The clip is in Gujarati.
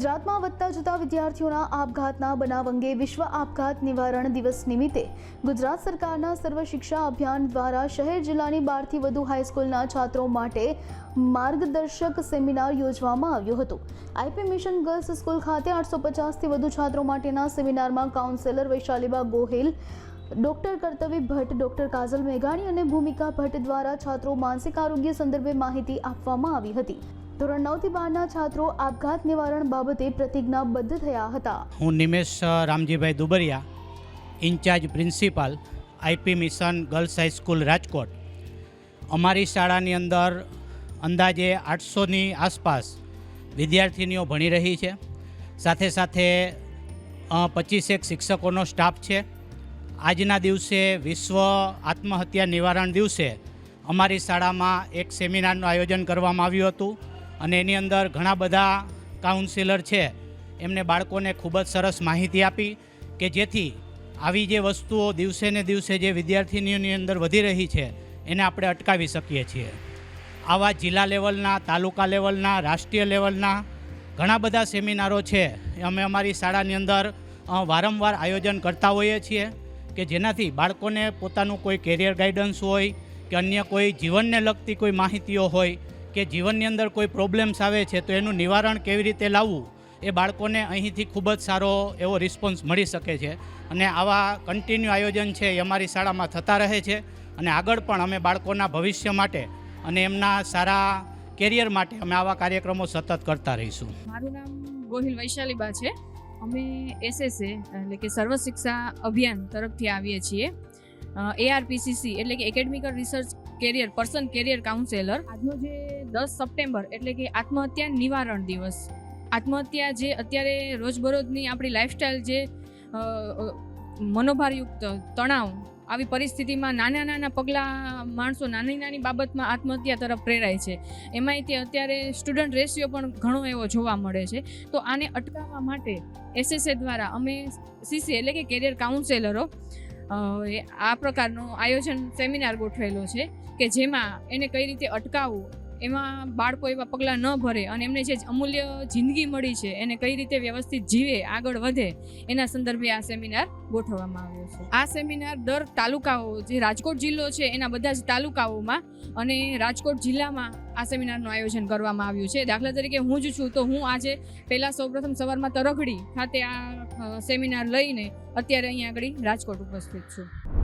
ગુજરાતમાં વધતા જતા વિદ્યાર્થીઓના આપઘાતના બનાવ અંગે વિશ્વ આપઘાત નિવારણ દિવસ નિમિત્તે ગુજરાત સરકારના સર્વ શિક્ષા અભિયાન દ્વારા શહેર જિલ્લાની બારથી વધુ હાઈસ્કૂલના છાત્રો માટે માર્ગદર્શક સેમિનાર યોજવામાં આવ્યો હતો. આઈપી મિશન ગર્લ્સ સ્કૂલ ખાતે આઠસો પચાસથી વધુ છાત્રો માટેના સેમિનારમાં કાઉન્સેલર વૈશાલીબા ગોહિલ, ડોક્ટર કર્તવ્ય ભટ્ટ, ડોક્ટર કાજલ મેઘાણી અને ભૂમિકા ભટ્ટ દ્વારા છાત્રો માનસિક આરોગ્ય સંદર્ભે માહિતી આપવામાં આવી હતી. ધોરણ નવથી બારના છાત્રો આપઘાત નિવારણ બાબતે પ્રતિજ્ઞાબદ્ધ થયા હતા. હું Nimesh Ramjibhai Dubariya, in-charge principal, IP mission girls high school Rajkot. અમારી શાળાની અંદર અંદાજે આઠસોની આસપાસ વિદ્યાર્થીનીઓ ભણી રહી છે. સાથે સાથે પચીસેક શિક્ષકોનો સ્ટાફ છે. આજના દિવસે વિશ્વ આત્મહત્યા નિવારણ દિવસે અમારી શાળામાં એક સેમિનારનું આયોજન કરવામાં આવ્યું હતું. અને એની અંદર ઘણા બધા કાઉન્સિલર છે. એમને બાળકોને ખૂબ જ સરસ માહિતી આપી કે જેથી આવી જે વસ્તુઓ દિવસે ને દિવસે જે વિદ્યાર્થીનીઓની અંદર વધી રહી છે, એને આપણે અટકાવી શકીએ છીએ. આવા જિલ્લા લેવલના, તાલુકા લેવલના, રાષ્ટ્રીય લેવલના ઘણા બધા સેમિનારો છે. અમે અમારી શાળાની અંદર વારંવાર આયોજન કરતા હોઈએ છીએ કે જેનાથી બાળકોને પોતાનું કોઈ કેરિયર ગાઈડન્સ હોય કે અન્ય કોઈ જીવનને લગતી કોઈ માહિતીઓ હોય કે જીવનની અંદર કોઈ પ્રોબ્લેમ્સ આવે છે તો એનું નિવારણ કેવી રીતે લાવવું, એ બાળકોને અહીંથી ખૂબ જ સારો એવો રિસ્પોન્સ મળી શકે છે. અને આવા કન્ટિન્યુ આયોજન છે એ અમારી શાળામાં થતા રહે છે અને આગળ પણ અમે બાળકોના ભવિષ્ય માટે અને એમના સારા કેરિયર માટે અમે આવા કાર્યક્રમો સતત કરતા રહીશું. મારું નામ ગોહિલ વૈશાલીબા છે. અમે એસએસએ એટલે કે સર્વ શિક્ષા અભિયાન તરફથી આવીએ છીએ. એઆરપીસીસી એટલે કે academical research career person career counsellor આજનો જે દસ સપ્ટેમ્બર, એટલે કે આત્મહત્યા નિવારણ દિવસ. આત્મહત્યા જે અત્યારે રોજબરોજની આપણી લાઈફસ્ટાઈલ જે મનોભારયુક્ત તણાવ, આવી પરિસ્થિતિમાં નાના નાના પગલાં માણસો નાની નાની બાબતમાં આત્મહત્યા તરફ પ્રેરાય છે. એમાંય તે અત્યારે સ્ટુડન્ટ રેશિયો પણ ઘણો એવો જોવા મળે છે. તો આને અટકાવવા માટે એસએસએ દ્વારા અમે સીસી એટલે કે કેરિયર કાઉન્સેલરો આ પ્રકારનું આયોજન સેમિનાર ગોઠવેલો છે કે જેમાં એને કઈ રીતે અટકાવવું એમાં બાળકો એવા પગલાં ન ભરે અને એમને જે અમૂલ્ય જિંદગી મળી છે, એને કઈ રીતે વ્યવસ્થિત જીવે, આગળ વધે, એના સંદર્ભે આ સેમિનાર ગોઠવવામાં આવ્યો છે. આ સેમિનાર દર તાલુકાઓ, જે રાજકોટ જિલ્લો છે, એના બધા જ તાલુકાઓમાં અને રાજકોટ જિલ્લામાં આ સેમિનારનું આયોજન કરવામાં આવ્યું છે. દાખલા તરીકે હું જ છું, તો હું આજે પહેલાં સૌપ્રથમ સવારમાં તરખડી ખાતે આ સેમિનાર લઈને અત્યારે અહીંયા આગળ રાજકોટ ઉપસ્થિત છું.